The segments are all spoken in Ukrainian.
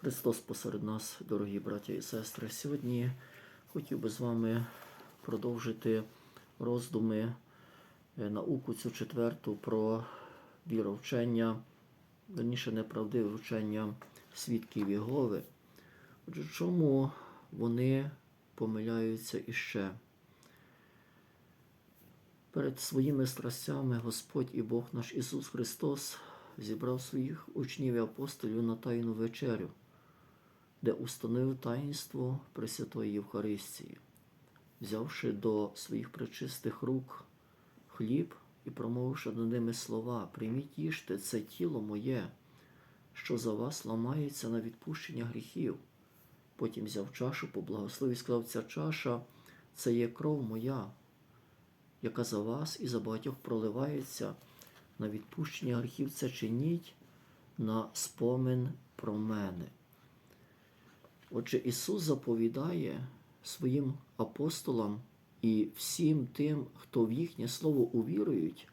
Христос посеред нас, дорогі браття і сестри. Сьогодні хотів би з вами продовжити роздуми, е, науку цю четверту про віровчення, верніше неправдиве вчення свідків Єгови. Отже, чому вони помиляються іще? Перед своїми страстями Господь і Бог наш Ісус Христос зібрав своїх учнів і апостолів на Тайну вечерю, де установив таїнство Пресвятої Євхаристії, взявши до своїх пречистих рук хліб і промовивши над ними слова: Прийміть їжте, це тіло моє, що за вас ламається на відпущення гріхів. Потім взяв чашу, поблагословив і сказав, ця чаша це є кров моя, яка за вас і за багатьох проливається на відпущення гріхів, це чиніть на спомин про мене. Отже, Ісус заповідає своїм апостолам і всім тим, хто в їхнє слово увірують,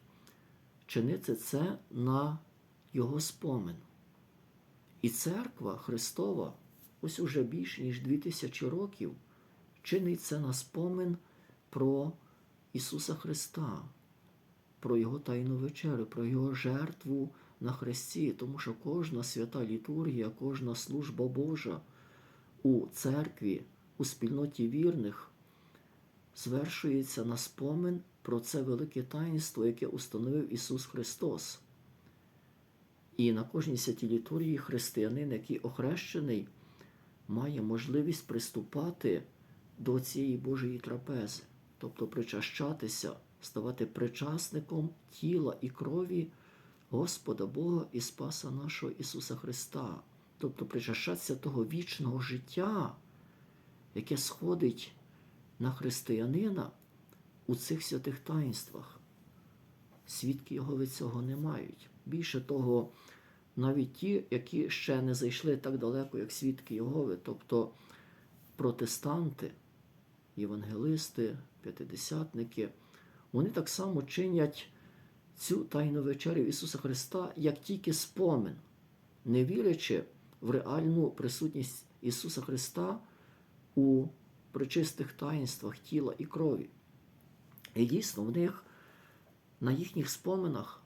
чинити це на Його спомин. І церква Христова, ось уже більше ніж дві тисячі років, чинить це на спомин про Ісуса Христа, про Його тайну вечерю, про Його жертву на Христі, тому що кожна свята літургія, кожна служба Божа у церкві, у спільноті вірних звершується на спомин про це велике таїнство, яке установив Ісус Христос. І на кожній святій літургії християнин, який охрещений, має можливість приступати до цієї Божої трапези, тобто причащатися, ставати причасником тіла і крові Господа Бога і Спаса нашого Ісуса Христа, тобто причащатися того вічного життя, яке сходить на християнина у цих святих таїнствах. Свідки його від цього не мають. Більше того, навіть ті, які ще не зайшли так далеко, як свідки Єгови, тобто протестанти, євангелисти, п'ятидесятники, вони так само чинять цю тайну вечерю Ісуса Христа як тільки спомин, не вірячи в реальну присутність Ісуса Христа у причистих таїнствах тіла і крові. І дійсно, в них на їхніх споминах,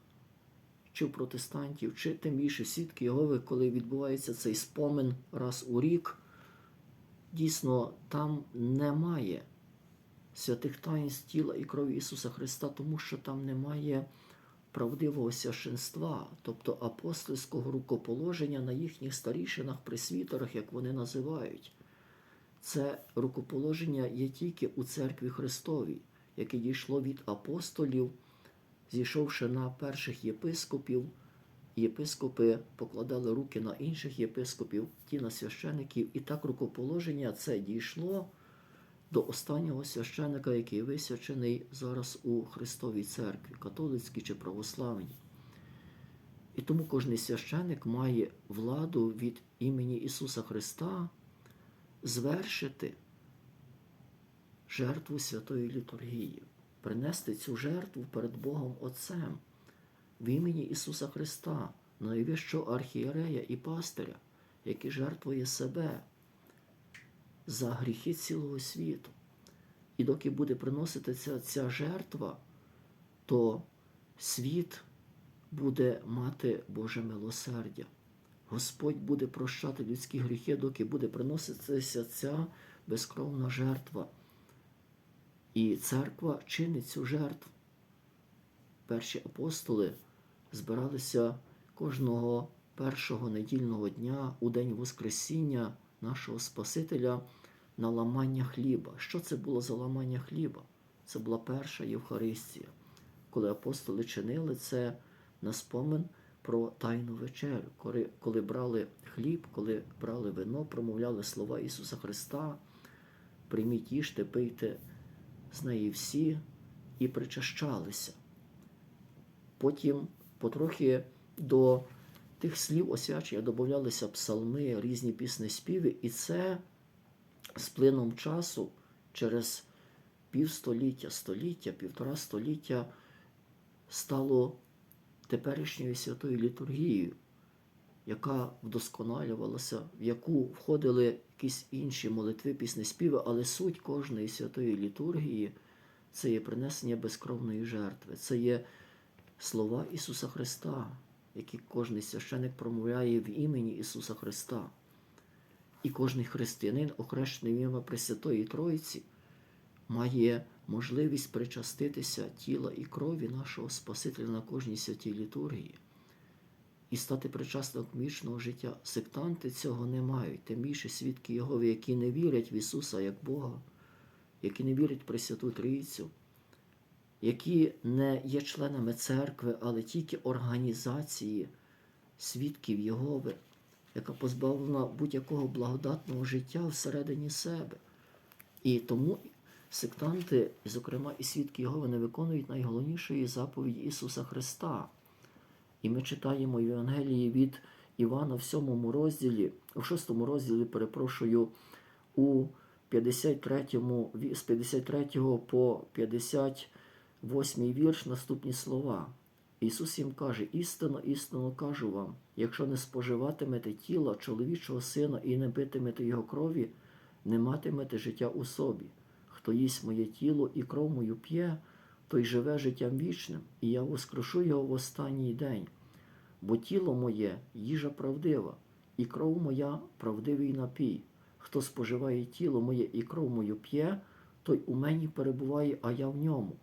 чи в протестантів, чи тим більше свідки Єгови, коли відбувається цей спомин раз у рік, дійсно там немає святих таїнств тіла і крові Ісуса Христа, тому що там немає правдивого священства, тобто апостольського рукоположення на їхніх старішинах, присвітерах, як вони називають. Це рукоположення є тільки у церкві Христовій, яке дійшло від апостолів, зійшовши на перших єпископів. Єпископи покладали руки на інших єпископів, ті на священиків, і так рукоположення це дійшло до останнього священика, який висвячений зараз у Христовій церкві, католицькій чи православній. І тому кожен священик має владу від імені Ісуса Христа звершити жертву святої літургії, принести цю жертву перед Богом Отцем в імені Ісуса Христа, найвищого архієрея і пастиря, який жертвує себе за гріхи цілого світу. І доки буде приноситися ця жертва, то світ буде мати Боже милосердя. Господь буде прощати людські гріхи, доки буде приноситися ця безкровна жертва. І церква чинить цю жертву. Перші апостоли збиралися кожного першого недільного дня у день Воскресіння нашого Спасителя на ламання хліба. Що це було за ламання хліба? Це була перша Євхаристія, коли апостоли чинили це на спомин про Тайну вечерю, коли, коли брали хліб, коли брали вино, промовляли слова Ісуса Христа, прийміть їжте, пийте з неї всі і причащалися. Потім потрохи до тих слів освячення додавалися псалми, різні пісні співи, і це з плином часу через півстоліття, століття, півтора століття стало теперішньою святою літургією. яка вдосконалювалася, в яку входили якісь інші молитви, пісні співи, але суть кожної святої літургії це є принесення безкровної жертви, це є слова Ісуса Христа, які кожний священик промовляє в імені Ісуса Христа. І кожний християнин, охрещений в ім'я Пресвятої Троїці, має можливість причаститися тіла і крові нашого Спасителя на кожній святій літургії і стати причасником вічного життя. Сектанти цього не мають, тим більше свідки Єгови, які не вірять в Ісуса як Бога, які не вірять в Пресвяту Трійцю, які не є членами церкви, але тільки організації свідків Єгови, яка позбавлена будь-якого благодатного життя всередині себе. І тому сектанти, зокрема і свідки Єгови, не виконують найголовнішої заповіді Ісуса Христа. І ми читаємо Євангелії від Івана в 7 розділі, в 6 розділі, перепрошую, у 53, з 53 по 58 вірш наступні слова. Ісус їм каже: істинно, істинно кажу вам, якщо не споживатимете тіла чоловічого сина і не питимете його крові, не матимете життя у собі. Хто їсть моє тіло і кров мою п'є, той живе життям вічним, і я воскрешу його в останній день. Бо тіло моє їжа правдива, і кров моя правдивий напій. Хто споживає тіло моє і кров мою п'є, той у мені перебуває, а я в ньому.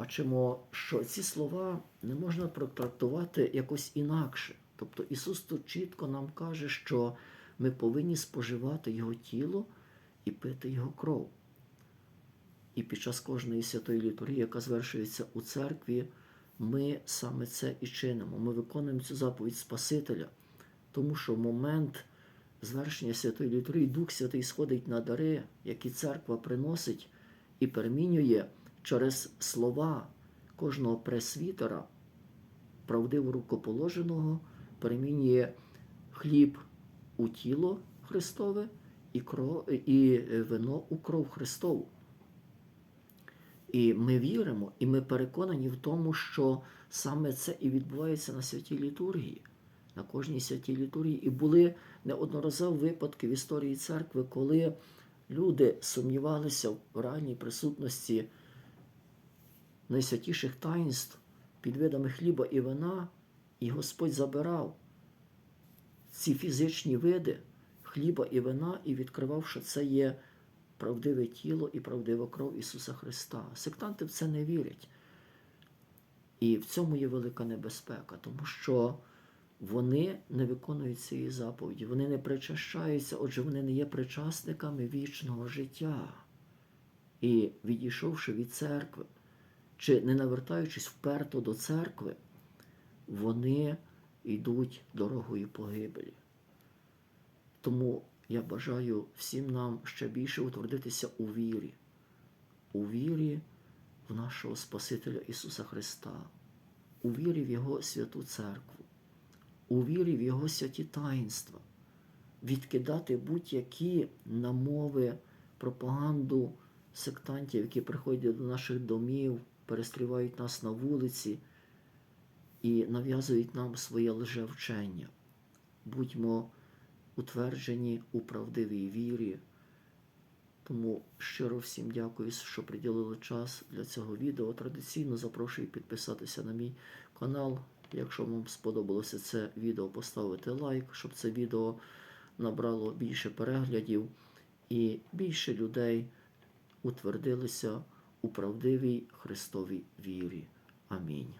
Бачимо, що ці слова не можна протрактувати якось інакше. Тобто Ісус тут чітко нам каже, що ми повинні споживати Його тіло і пити Його кров. І під час кожної святої літургії, яка звершується у церкві, ми саме це і чинимо. Ми виконуємо цю заповідь Спасителя, тому що в момент звершення святої літургії Дух Святий сходить на дари, які церква приносить і перемінює через слова кожного пресвітера, правдиво рукоположеного, перемінює хліб у тіло Христове і, кров, і вино у кров Христову. І ми віримо, і ми переконані в тому, що саме це і відбувається на святій літургії, на кожній святій літургії. І були неодноразові випадки в історії церкви, коли люди сумнівалися в реальній присутності найсвятіших таїнств під видами хліба і вина, і Господь забирав ці фізичні види хліба і вина і відкривав, що це є правдиве тіло і правдива кров Ісуса Христа. Сектанти в це не вірять. І в цьому є велика небезпека, тому що вони не виконують цієї заповіді, вони не причащаються, отже, вони не є причасниками вічного життя. І відійшовши від церкви, чи не навертаючись вперто до церкви, вони йдуть дорогою погибелі. Тому я бажаю всім нам ще більше утвердитися у вірі, у вірі в нашого Спасителя Ісуса Христа, у вірі в Його святу церкву, у вірі в Його святі таїнства, відкидати будь-які намови, пропаганду сектантів, які приходять до наших домів, перестрівають нас на вулиці і нав'язують нам своє лжевчення. Будьмо утверджені у правдивій вірі. Тому щиро всім дякую, що приділили час для цього відео. Традиційно запрошую підписатися на мій канал. Якщо вам сподобалося це відео, поставити лайк, щоб це відео набрало більше переглядів і більше людей утвердилися у правдивій Христовій вірі. Амінь.